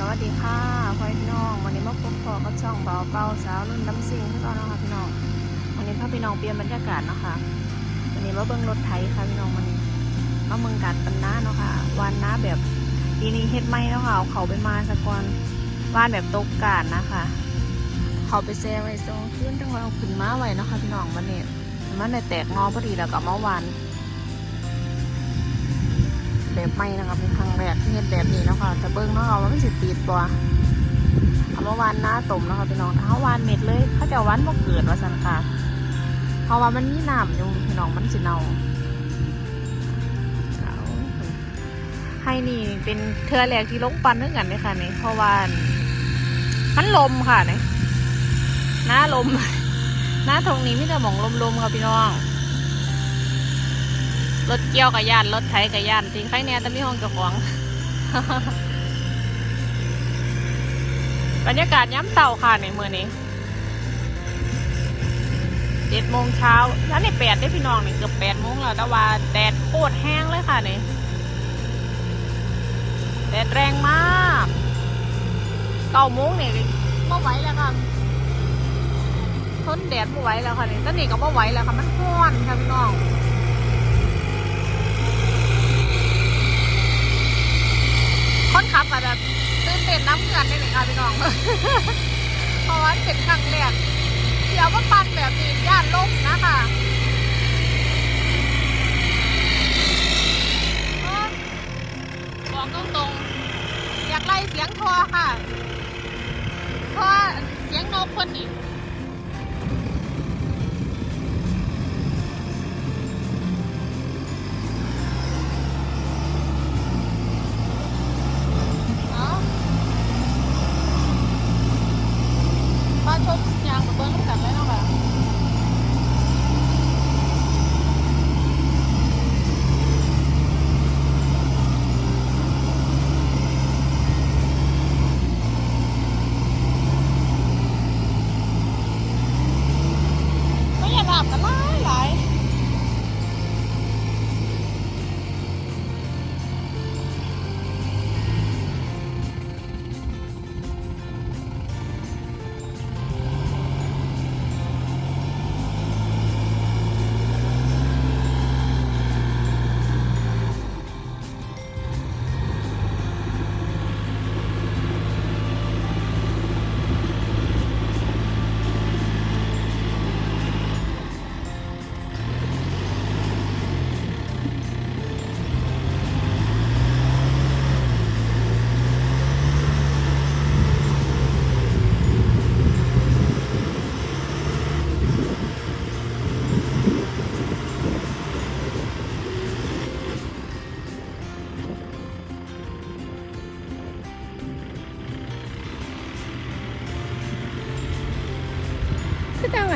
สวัสดีค่ะพ่อพี่น้องวันนี้มาพบพอกับช่องเบาเป้าสาวรุ่นน้ำซิงที่ตอนนะคะพี่น้องวันนี้พาพี่น้องเปลี่ยนบรรยากาศนะคะวันนี้มาเบิ้งรถไถค่ะพี่น้องวันนี้มาเมืองการปันน้าเนาะค่ะวานน้าแบบปีนี้เฮ็ดไม่แล้วค่ะเอาเขาไปมาสะกอนวานแบบตกการนะคะ เขาไปแซ่ไว้ตรงขึ้นจังหวะเอาขึ้นมาไว้เนาะค่ะพี่น้องวันนี้มันได้แตกงอพอดีแล้วก็มาวาน แบบไม่นะคะเป็นครั้งแรกที่เห็นแบบนี้นะคะแต่เบิ้งเนาะค่ะว่ามันสิตีดตัวเอามาวานหน้าตมนะคะพี่น้องถ้าเขาวานเม็ดเลยเขาจะวานบ่เกิดว่าสันค่ะเพราะว่ามันมีน้ำอยู่พี่น้องมันสิเน่าเอาให้นี่เป็นเทือแรกที่ลงปันด้วยกันเลยค่ะนี่เพราะว่ามันลมค่ะนี่หน้าลม หน้าตรงนี้ไมแต่จะมองลมๆค่ะพี่น้อง รถเกี่ยวกับยาน รถไถกับยานจริงใครเนี่ยแต่มีห้องเจ้าของ บรรยากาศย้ำเสาค่ะในเมื่อนี้เจ็ดโมงเช้าแล้วในแปดได้พี่น้องนี่เกือบแปดโมงแล้ว แต่ว่าแดดโคตรแห้งเลยค่ะนี่แดดแรงมากเก้าโมงเนี่ยไม่ไหวแล้วค่ะทนแดดไม่ไหวแล้วค่ะนี่ตอนนี้ก็ไม่ไหวแล้วค่ะ มันร้อนค่ะพี่น้อง คนขับก็แบบ ตื่นเต้นน้ำเงินได้เลยค่ะพี่น้อง เพราะว่าเป็นครั้งแรกเดี๋ยวว่าปันแบบนี้ย่านลมนะคะเออบอกตรงๆ อยากไล่เสียงทอค่ะเพราะว่าเสียงนกคนนี้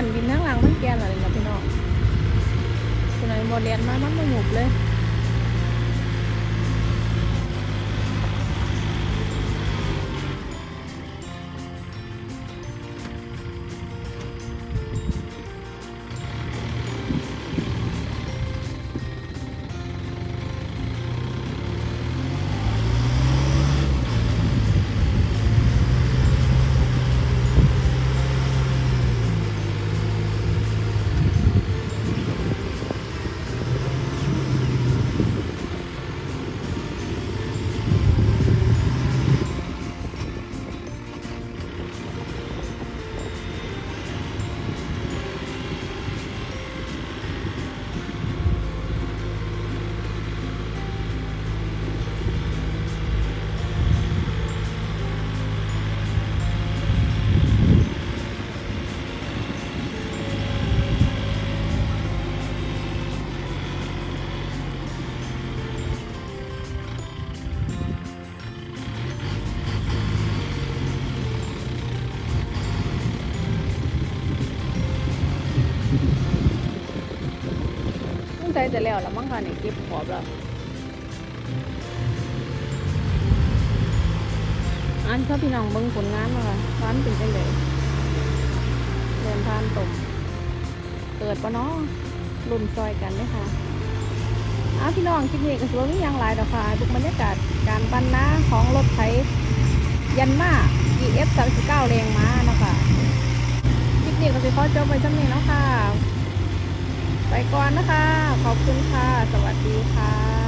หันบินทั้งหลังมันแกนอะไรนะพี่น้องคุณนายโมเดลมามันม่หมุบเลย ใจจะแล้วแล้วมั้งค่ะเนี่เก็บขอบแล้วอันชอบพี่น้องเบิ่งผลงานมาค่ะร้านเป็นจังไดเดินทานตมเปิดปะเนาะรุ่นซอยกันเลยค่ะอ้าพี่น้องคลิปนี้ก็สวยมีอย่างหลายดอกค่ะดูบรรยากาศการปั้นน้าของรถไถยันมา EF 39แรงม้านะคะคลิปนี้ก็สิขอจบไปจังนี้เนาะค่ะ ไปก่อนนะคะ ขอบคุณค่ะ สวัสดีค่ะ